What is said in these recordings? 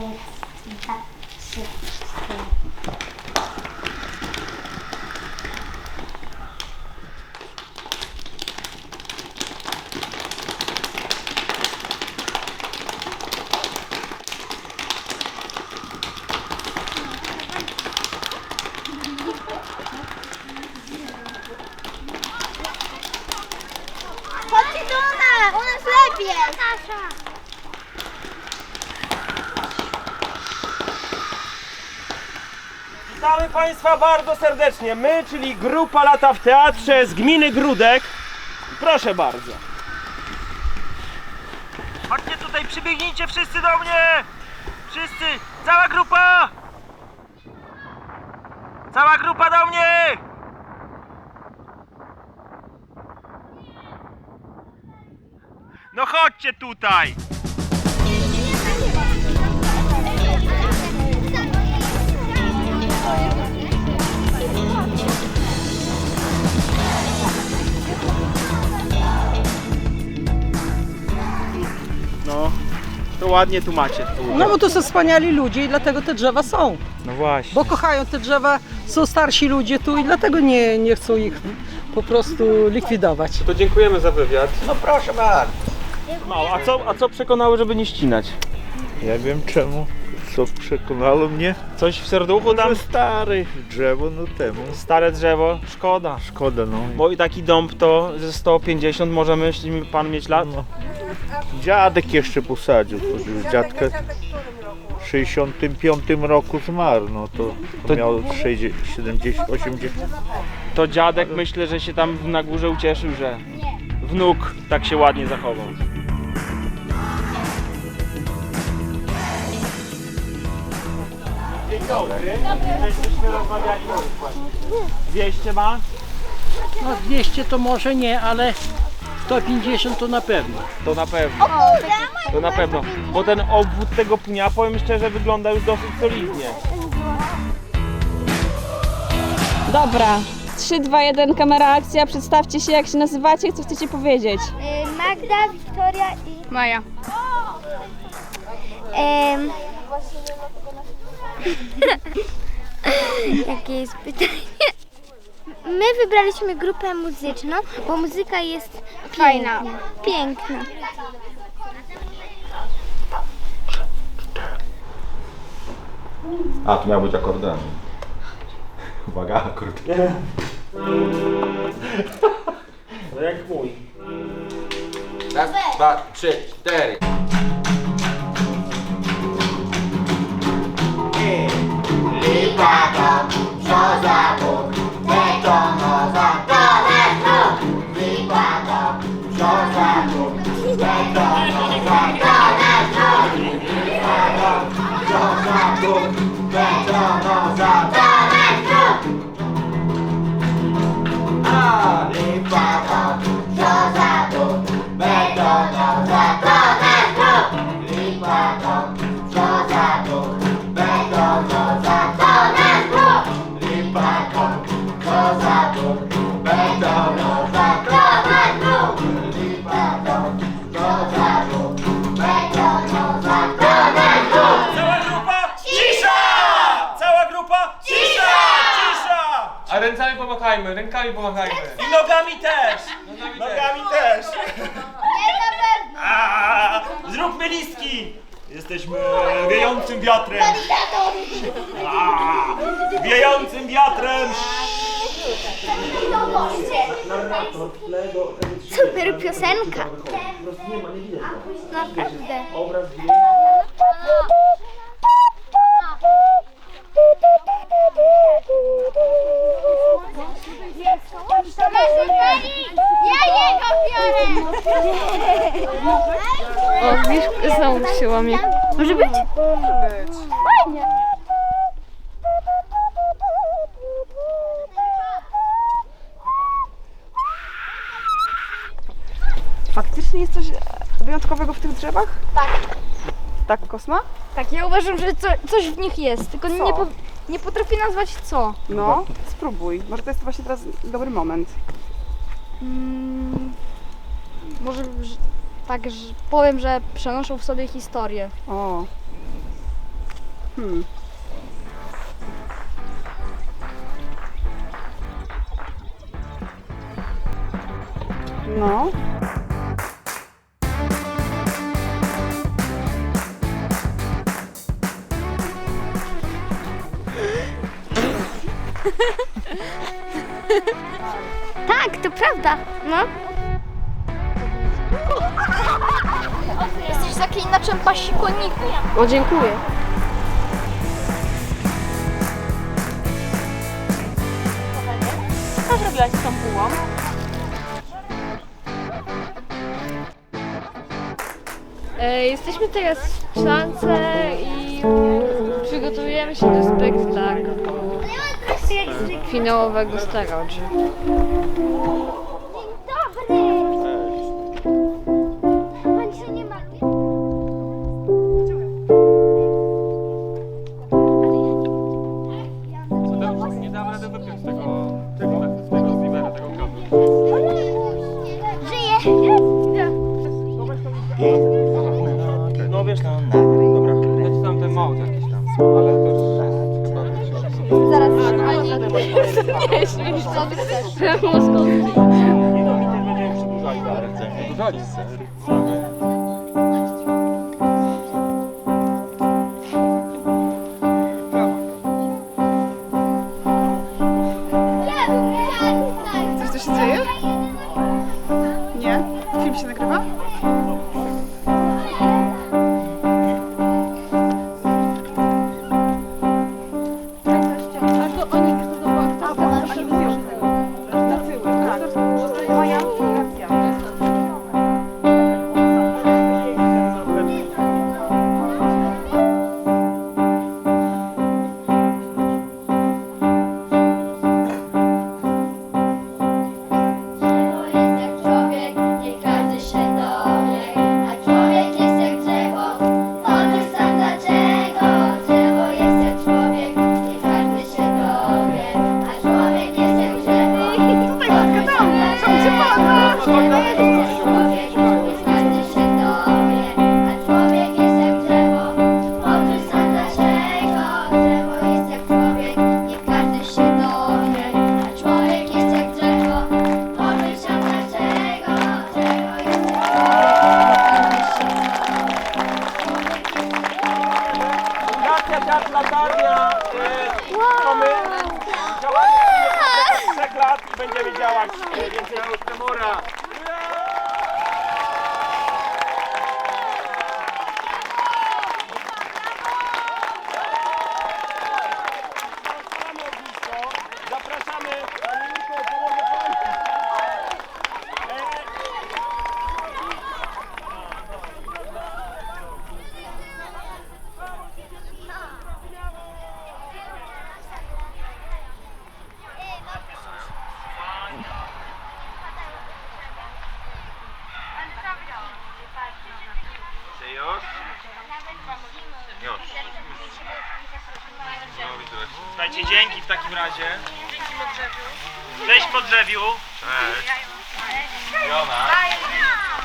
dwa, trzy, cztery. Chodźcie do nas! Witamy Państwa bardzo serdecznie. My, czyli grupa Lata w Teatrze z gminy Grudek. Proszę bardzo. Chodźcie tutaj, przybiegnijcie wszyscy do mnie! Wszyscy! Cała grupa! Cała grupa do mnie! No chodźcie tutaj! Ładnie tu macie. Tu. No bo to są wspaniali ludzie i dlatego te drzewa są. No właśnie. Bo kochają te drzewa, są starsi ludzie tu i dlatego nie, nie chcą ich po prostu likwidować. To dziękujemy za wywiad. No proszę bardzo. Mało. A co, a co przekonały, żeby nie ścinać? Ja wiem czemu. Co przekonało mnie? Coś w serduchu tam? Że stare drzewo, no temu. Stare drzewo, szkoda. Szkoda, no. Bo i taki dąb to ze 150 może myśli pan mieć lat? no. Dziadek jeszcze posadził. Już dziadka w 65 roku zmarł, no to, to, To- miał 60, 70, 80. To dziadek myślę, że się tam na górze ucieszył, że wnuk tak się ładnie zachował. Dzień dobry. Żeśmy rozmawiali o układzie. 200 ma? No 200 to może nie, ale 150 to na pewno. To na pewno. To na pewno. Bo ten obwód tego pnia, powiem szczerze, wygląda już dosyć solidnie. Dobra. 3, 2, 1, kamera akcja. Przedstawcie się, jak się nazywacie, co chcecie powiedzieć. Y, Magda, Wiktoria i... Maja. Em... Jakie jest pytanie? My wybraliśmy grupę muzyczną, bo muzyka jest Fajna. piękna. Piękna. A, tu miał być akordeon. Uwaga, akord. No jak mój. Raz, dwa, trzy, cztery. Cała rękami pomachajmy, rękami pomachajmy. I nogami też! Nogami też! A, Zróbmy listki! Jesteśmy wiejącym wiatrem! A, Wiejącym wiatrem! Super piosenka. Naprawdę. O, wiesz, znowu się łamie. Może być? Fajnie. Faktycznie jest coś wyjątkowego w tych drzewach? Tak. Tak, Kosma? Tak, ja uważam, że co, coś w nich jest, tylko Co? nie, po, nie potrafię nazwać co. No, spróbuj. Może to jest właśnie teraz dobry moment. Mm, może że, tak, że powiem, że przenoszą w sobie historię. O, Hmm. No. Tak, to prawda. No. Jesteś taki na czym pasi koniku. O, dziękuję. Co zrobiłaś z tą bułą? E, Jesteśmy teraz w szklance i przygotowujemy się do spektaklu finałowego starodrzy. Nie no, mi też będziemy przedłużali. Dużali ser. Teatr Latarnia, y, to my działamy od trzech lat i będziemy działać. Y, więcej niż Temora. Zapraszamy ognisko, zapraszamy, Panie Jurko, pomogę Pani. E, Czy już? Już. Dzięki w takim razie. Cześć po drzewiu. Cześć. Jona.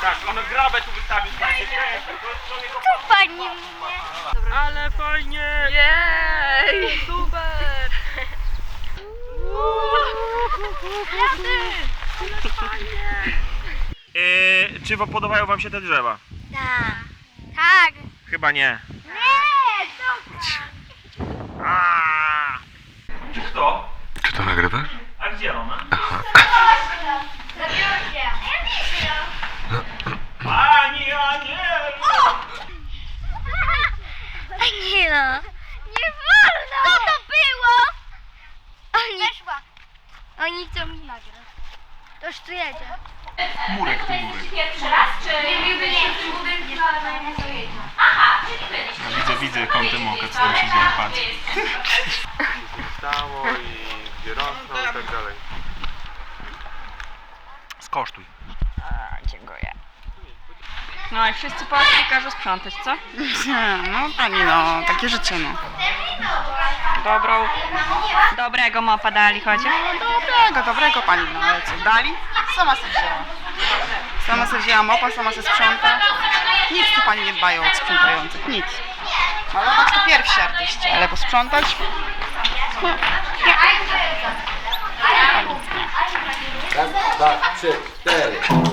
Tak, on grabę tu wystawił, słuchajcie. Cześć, to, to nie Tu pani mnie. Ale fajnie! Jej! Super! Yy, czy podobają wam się te drzewa? Tak. Tak. Chyba. Nie, to Aaaa! Czy kto? Czy to nagrywasz? A gdzie ona? zabiorcie. Ja nie Pani Anielu! Aniela. Nie wolno. Co to było? Oni... Weszła. Oni chcą mi nagrać. Toż tu jedzie. Murek to murek. Nie byliśmy w tym budynku, ale nie dojedzie. Widzę, widzę kątem oka, co tam się dzieje, patrz. Stało i gdzie rosną i tak dalej. Skosztuj. No i wszyscy Polacy każą sprzątać, co? No pani no, takie życie no. Dobrą, dobrego mopa dali chodzi. No dobrego, dobrego pani no, ale co, dali? Sama sobie wzięła. Sama sobie wzięła mopa, sama sobie sprząta. Nic tu pani nie dbają od sprzątających, nic. Malować to. Pierwsi artyści, ale posprzątać? No, nie. Raz, dwa, trzy, cztery.